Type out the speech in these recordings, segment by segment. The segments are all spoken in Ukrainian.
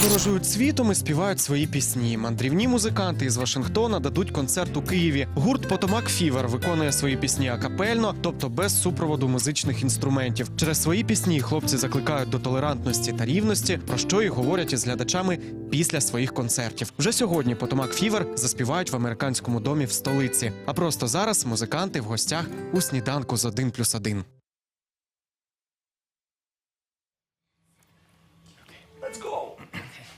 подорожують світом і співають свої пісні. Мандрівні музиканти із Вашингтона дадуть концерт у Києві. Гурт Потомак Фівер виконує свої пісні акапельно, тобто без супроводу музичних інструментів. Через свої пісні хлопці закликають до толерантності та рівності, про що і говорять із глядачами після своїх концертів. Вже сьогодні Потомак Фівер заспівають в американському домі в столиці. А просто зараз музиканти в гостях у сніданку з 1確かに。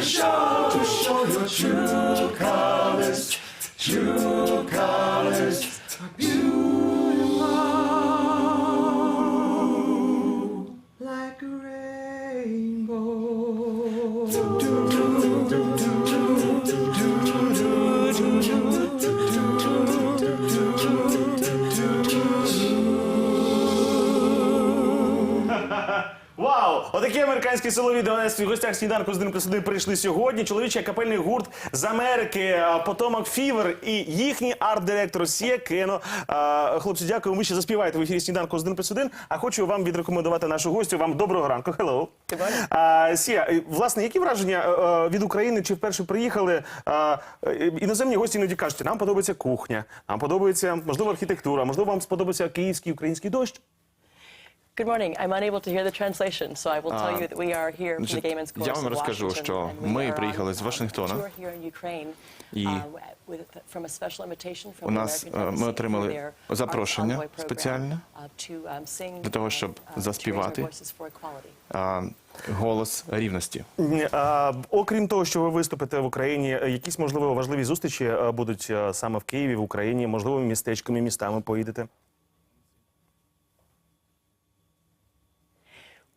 them show. To show your true colors, true colors. Американські силові в гостях сніданку з ним плюс один прийшли сьогодні. Чоловічий капельний гурт з Америки Потомак Фівер і їхній арт-директор Сія Кено. Хлопці, дякую. Ви ще заспіваєте в ефірі сніданку з 1 плюс 1. А хочу вам відрекомендувати нашу гостю. Вам доброго ранку. Hello. А, Сія, е, власне, які враження е, е, від України? Чи вперше приїхали? Е, Іноземні гості іноді кажуть, нам подобається кухня, нам подобається можливо архітектура, можливо, вам сподобається київський український дощ. Good morning. I'm unable to hear the translation, so I will tell you that we are here from the Men's Chorus я вам розкажу, що ми приїхали з uh, Вашингтона. tour here in Ukraine, І uh, with, from a special invitation from у the нас, е, ми отримали запрошення спеціальне uh, um, для того, uh, щоб uh, заспівати. голос рівності. Окрім того, що ви виступите в Україні, е, якісь можливо важливі зустрічі е, будуть е, саме в Києві, в Україні, можливо, містечками, містами поїдете.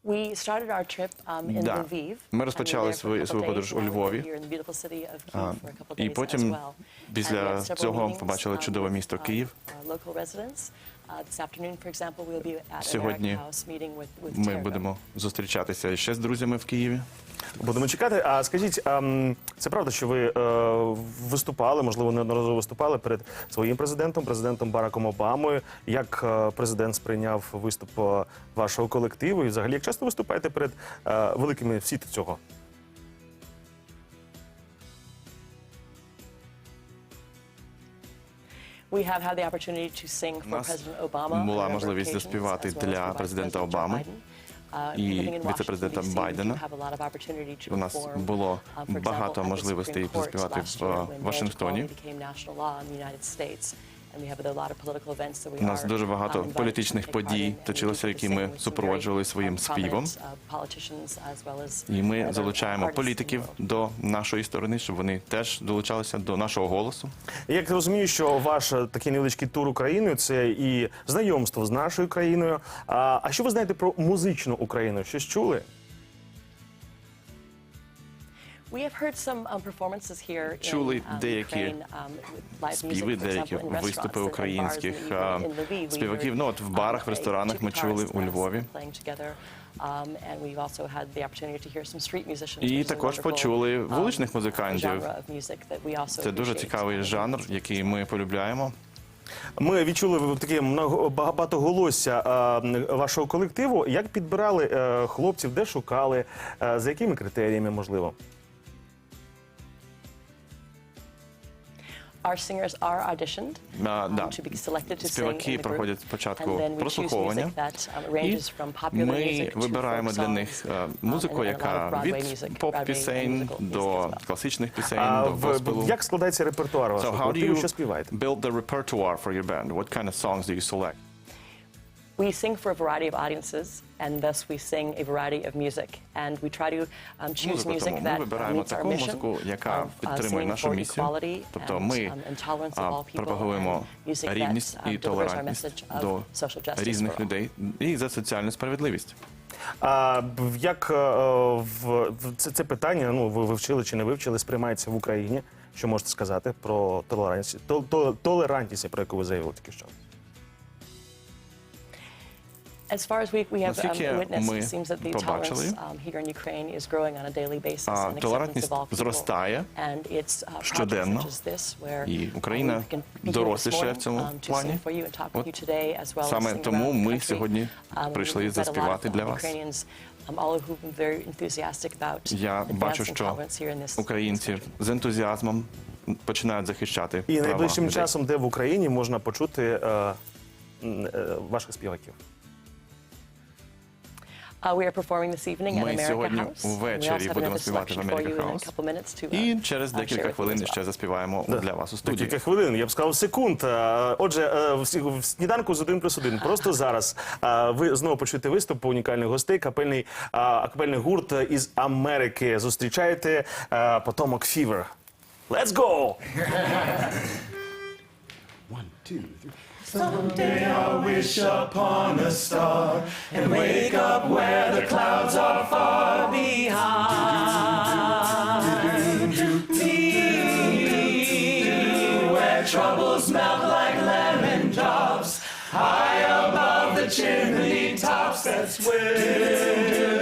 We started our trip um, in Да. Lviv. Ми розпочали свою- подорож у Львові. А, І потім після цього побачили um, чудове місто uh, Київ. Local residents. Uh, This afternoon, for example, we'll be at Сьогодні House meeting with, with Ми будемо зустрічатися ще з друзями в Києві. Будемо чекати. А скажіть, а, м, це правда, що ви е, виступали, можливо, неодноразово виступали перед своїм президентом, президентом Бараком Обамою. Як е, президент сприйняв виступ е, вашого колективу? І взагалі, як часто виступаєте перед е, великими всі цього? For нас була можливість заспівати для президента Обами. Uh, і віце-президента Байдена. У нас було uh, багато можливостей заспівати в, е, Вашингтоні. У нас дуже багато uh, політичних подій точилося, які ми супроводжували своїм um, співом. uh, politicians as well as І ми залучаємо політиків до нашої сторони, щоб вони теж долучалися до нашого голосу. Я як розумію, що ваш е, такий невеличкий тур Україною це і знайомство з нашою країною. А, а що ви знаєте про музичну Україну? Щось чули? Чули um, деякі um, співи, деякі виступи українських we співаків. Ну от в um, барах, в ресторанах ми чули у Львові. playing together. Um, and we've also had the opportunity to hear some street musicians, which І також почули um, вуличних музикантів. genre of music that we also Це дуже цікавий жанр, який ми полюбляємо. Ми відчули таке багатоголосся вашого колективу. Як підбирали е, хлопців, де шукали, е, за якими критеріями можливо? Our singers are auditioned А, um, да. to be selected to sing Співаки in the group. проходять спочатку And then we choose прослуховування. music that um, І ranges from popular ми music to вибираємо folk для songs, них е, um, музику, and- and a lot яка of Broadway від music, Broadway поп-пісень musical music до as well. класичних пісень, А до в, госпелу. як складається репертуар So вашого how do колективу? you Що співаєте? build the repertoire for your band? What kind of songs do you select? We sing for a variety of audiences, and thus we sing a variety of music. And we try to um, choose Музику music тому ми that uh, вибираємо meets our таку mission музику, яка of uh, підтримує singing нашу for місію. equality Тобто and, ми um, and tolerance of а, all people, пропагуємо and music that, рівність і delivers our толерантність message of до social justice for різних all. людей і за соціальну справедливість. А як е, в, в це, це питання, ну ви вивчили чи не вивчили, сприймається в Україні? Що можете сказати про толерантність, тол- тол- толерантність, про яку ви заявили тільки що? As far as we, we have um, Наскільки witnessed, ми it seems that the побачили, tolerance um, here in Ukraine is growing on a daily basis а, and acceptance толерантність of all people. зростає And it's uh, projects щоденно, such as this, where і uh, Україна we can be here this дорослішає morning, в цьому um, to плані. sing for you and talk with От you today, as well as саме sing тому the ми country. сьогодні Um, прийшли we've met a lot of, заспівати для um, вас. Ukrainians, um, all of whom are very enthusiastic about Я бачу, advancing що tolerance here in this- українці з ентузіазмом починають захищати І права найближчим людей. часом, де в Україні можна почути е, м, е, ваших співаків? Uh, we are performing this evening at Ми America сьогодні House. ввечері будемо співати в America House. to, uh, І через декілька хвилин ще заспіваємо для вас у студії. Декілька хвилин, я б сказав, секунд. Е, Отже, е, в сі- в сніданку з один плюс один. Просто зараз е, ви знову почуєте виступ унікальних гостей. Капельний е, акапельний гурт із Америки. Зустрічаєте е, Potomac Fever. Let's go! Someday I'll wish upon a star and wake up where the clouds are far behind. Me, where troubles melt like lemon drops, high above the chimney tops. That's where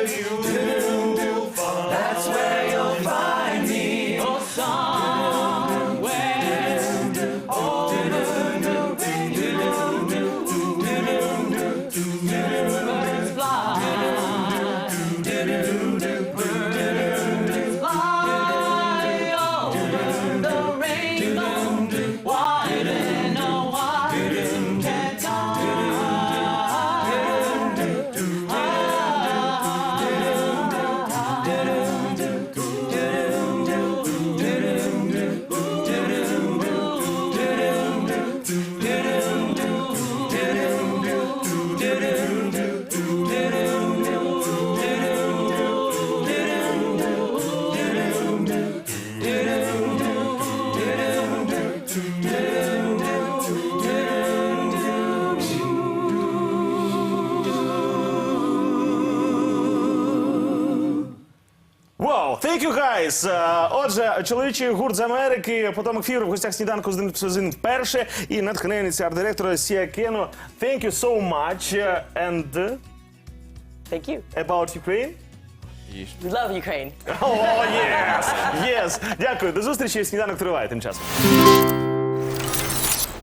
thank you guys! Е, Отже, чоловічий гурт з Америки, потомок Fever в гостях сніданку з один вперше. І натхненниця арт-директора Сія Кену. Thank you so much. And Thank you. about Ukraine? We love Ukraine. Oh, yes! Yes! Дякую, до зустрічі. Сніданок триває тим часом.